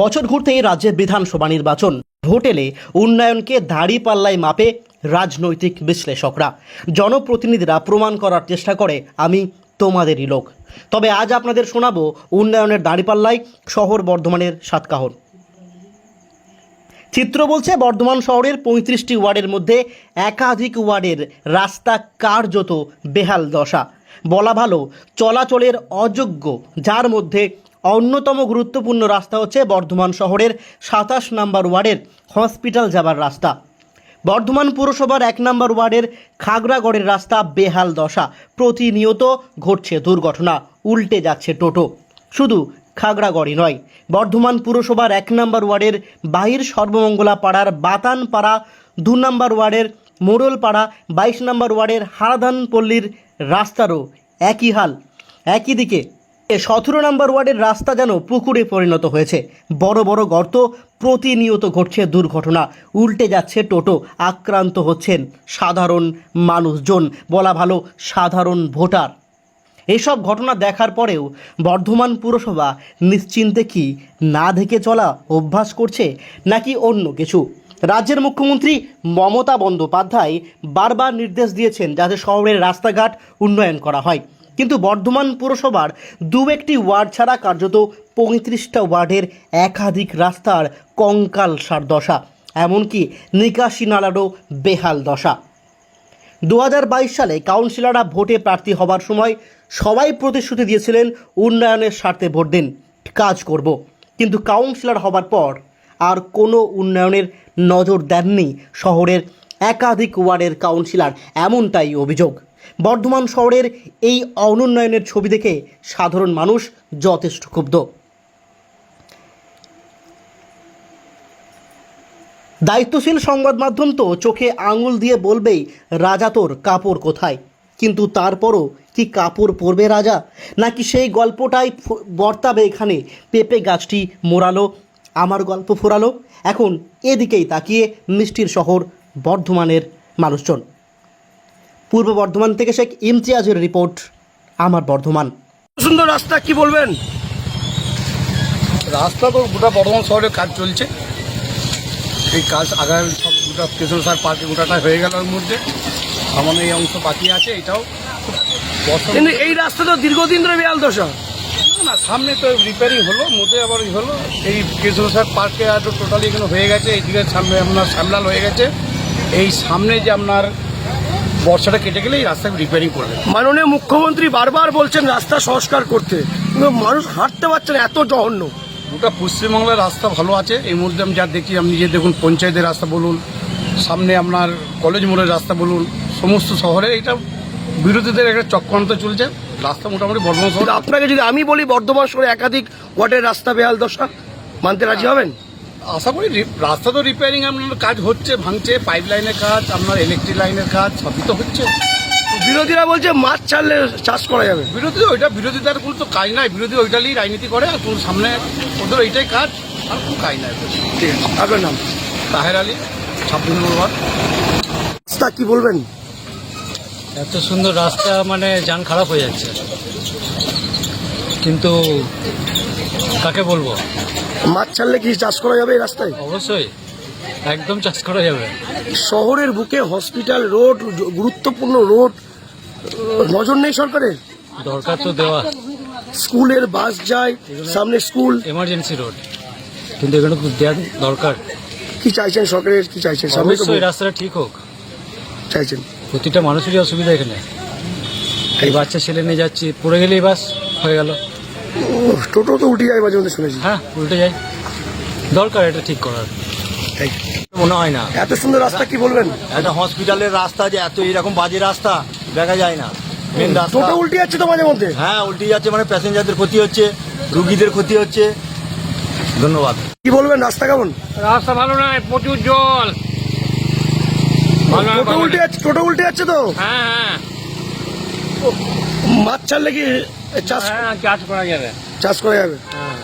বছর ঘুরতেই রাজ্যের বিধানসভা নির্বাচন। ভোট এলে উন্নয়নকে দাড়ি পাল্লায় মাপে রাজনৈতিক বিশ্লেষকরা। জনপ্রতিনিধিরা প্রমাণ করার চেষ্টা করে, আমি তোমাদেরই লোক। তবে আজ আপনাদের শোনাবো উন্নয়নের দাঁড়িপাল্লায় শহর বর্ধমানের সাতকাহন। চিত্র বলছে, বর্ধমান শহরের পঁয়ত্রিশটি ওয়ার্ডের মধ্যে একাধিক ওয়ার্ডের রাস্তা কার্যত বেহাল দশা। বলা ভালো, চলাচলের অযোগ্য, যার মধ্যে অন্যতম গুরুত্বপূর্ণ রাস্তা হচ্ছে বর্ধমান শহরের সাতাশ নম্বর ওয়ার্ডের হসপিটাল যাবার রাস্তা। বর্ধমান পুরসভার এক নম্বর ওয়ার্ডের খাগড়াগড়ের রাস্তা বেহাল দশা। প্রতিনিয়ত ঘটছে দুর্ঘটনা, উল্টে যাচ্ছে টোটো। শুধু খাগড়াগড়ই নয়, বর্ধমান পুরসভার এক নম্বর ওয়ার্ডের বাহির সর্বমঙ্গলা পাড়ার বাতান পাড়া দু নম্বর ওয়ার্ডের মোড়লপাড়া, বাইশ নম্বর ওয়ার্ডের হারাধানপল্লীর রাস্তারও একই হাল। একই দিকে সতেরো নম্বর ওয়ার্ডের রাস্তা যেন পুকুরে পরিণত হয়েছে। বড় বড় গর্ত, প্রতিনিয়ত ঘটছে দুর্ঘটনা। উল্টে যাচ্ছে টোটো, আক্রান্ত হচ্ছেন সাধারণ মানুষজন, বলা ভালো সাধারণ ভোটার। এসব ঘটনা দেখার পরেও বর্ধমান পুরসভা নিশ্চিন্তে কি না দেখে চলা অভ্যাস করছে নাকি অন্য কিছু? রাজ্যের মুখ্যমন্ত্রী মমতা বন্দ্যোপাধ্যায় বারবার নির্দেশ দিয়েছেন যাতে শহরের রাস্তাঘাট উন্নয়ন করা হয়। কিন্তু বর্ধমান পুরসভার দু একটি ওয়ার্ড ছাড়া কার্যত পঁয়ত্রিশটা ওয়ার্ডের একাধিক রাস্তার কঙ্কাল সার দশা, এমনকি নিকাশি নালারও বেহাল দশা। দু হাজার বাইশ সালে কাউন্সিলররা ভোটে প্রার্থী হবার সময় সবাই প্রতিশ্রুতি দিয়েছিলেন, উন্নয়নের স্বার্থে ভোট দিন, কাজ করব। কিন্তু কাউন্সিলর হবার পর আর কোনো উন্নয়নের নজর দেননি শহরের একাধিক ওয়ার্ডের কাউন্সিলর, এমনটাই অভিযোগ। বর্ধমান শহরের এই অনুন্নয়নের ছবি দেখে সাধারণ মানুষ যথেষ্ট ক্ষুব্ধ। দায়িত্বশীল সংবাদ মাধ্যম তো চোখে আঙুল দিয়ে বলবেই, রাজা তোর কাপড় কোথায়? কিন্তু তারপরও কি কাপড় পরবে রাজা? নাকি সেই গল্পটাই বর্তাবে এখানে? পেঁপে গাছটি মোড়ালো, আমার গল্প ফোরালো। এখন এদিকেই তাকিয়ে মিষ্টির শহর বর্ধমানের মানুষজন। পূর্ব বর্ধমান থেকে শেখ ইমতিয়াজের রিপোর্ট আমার বর্ধমান। সুন্দর রাস্তা কি বলবেন? রাস্তা তো গোটা বর্ধমান শহরে কাজ চলছে। এই কাজ আগামী সব গোটা কৃষ্ণ সার পার্কে গোটাটা হয়ে গেল ওর মধ্যে। আমার এই অংশ বাকি আছে এটাও কিন্তু এই রাস্তা তো দীর্ঘদিন ধরে বেহাল দশা না সামনে তো রিপেয়ারিং হলো মধ্যে আবার হলো। এই কৃষ্ণ সার পার্কে আর টোটালি এখানে হয়ে গেছে এইদিকে সামনে আপনার সামলাল হয়ে গেছে। এই সামনে যে আপনার বর্ষাটা কেটে গেলে এই রাস্তা রিপেয়ারিং করবে মাননীয় মুখ্যমন্ত্রী বারবার বলছেন রাস্তা সংস্কার করতে। কিন্তু মানুষ হাঁটতে পারছে না এত জঘন্য। গোটা পশ্চিমবাংলার রাস্তা ভালো আছে। এই মুহূর্তে আমি যা দেখি আপনি যে দেখুন পঞ্চায়েতের রাস্তা বলুন সামনে আপনার কলেজ মোড়ের রাস্তা বলুন সমস্ত শহরে এটা বিরোধীদের একটা চক্রান্ত চলছে। রাস্তা মোটামুটি বর্ধমান শহর। আপনাকে যদি আমি বলি বর্ধমান শহরে একাধিক ওয়ার্ডের রাস্তা বেহাল দশা মানতে রাজি হবেন? আশা করি রাস্তা তো রিপেয়ারিং আপনার কাজ হচ্ছে ভাঙছে পাইপ লাইনের কাজ আপনার ইলেকট্রিক লাইনের কাজ সবই তো হচ্ছে। বিরোধীরা বলছে মাছ ছাড়লে চাষ করা যাবে। বিরোধী ওইটা বিরোধীদের কোনো তো কাজ নাই বিরোধী ওইটা নিয়েই রাজনীতি করে আর কোনো সামনে ওদের ওইটাই কাজ আর কোনো কাজ নাই। ঠিক আছে আপনার নাম? তাহের আলী ছাব্বিশ নম্বর ওয়ার্ড। রাস্তা কি বলবেন? এত সুন্দর রাস্তা মানে যান খারাপ হয়ে যাচ্ছে। কিন্তু কাকে বলব? মাছ ছাড়লে কি চাষ করা যাবে এই রাস্তায়? অবশ্যই একদম চাষ করা যাবে। শহরের বুকে হসপিটাল রোড গুরুত্বপূর্ণ রোড নজর নেই সরকারের? দরকার তো দেওয়া। স্কুলের বাস যায় সামনে স্কুল। এমার্জেন্সি রোড কিন্তু এখানে তো দেওয়া দরকার। কি চাইছেন সরকারের? কি চাইছেন? সামনে তো অবশ্যই রাস্তাটা ঠিক হোক। চাইছেন। প্রতিটা মানুষেরই অসুবিধা এখানে। এই বাচ্চা ছেলে নিয়ে যাচ্ছি পড়ে গেলেই বাস হয়ে গেল। টোটো তো উঠে যায় মাঝে মধ্যে শুনেছি। হ্যাঁ উল্টে যায়। দরকার এটা ঠিক করার। মনে হয় না। এত সুন্দর রাস্তা কি বলবেন? একটা হসপিটালের রাস্তা যে এত এরকম বাজে রাস্তা দেখা যায় না। মেন রাস্তা টোটো উল্টে যাচ্ছে তো মাঝে মধ্যে? হ্যাঁ উল্টে যাচ্ছে মানে প্যাসেঞ্জারদের ক্ষতি হচ্ছে রুগীদের ক্ষতি হচ্ছে। ধন্যবাদ। কি বলবেন রাস্তা কেমন? রাস্তা ভালো নয় প্রচুর জল। ভালো টোটো উল্টে যাচ্ছে টোটো উল্টে যাচ্ছে তো? হ্যাঁ হ্যাঁ। মাছ ছাড়লে কি চাষ হ্যাঁ চাষ করা যাবে চাষ করা যাবে হ্যাঁ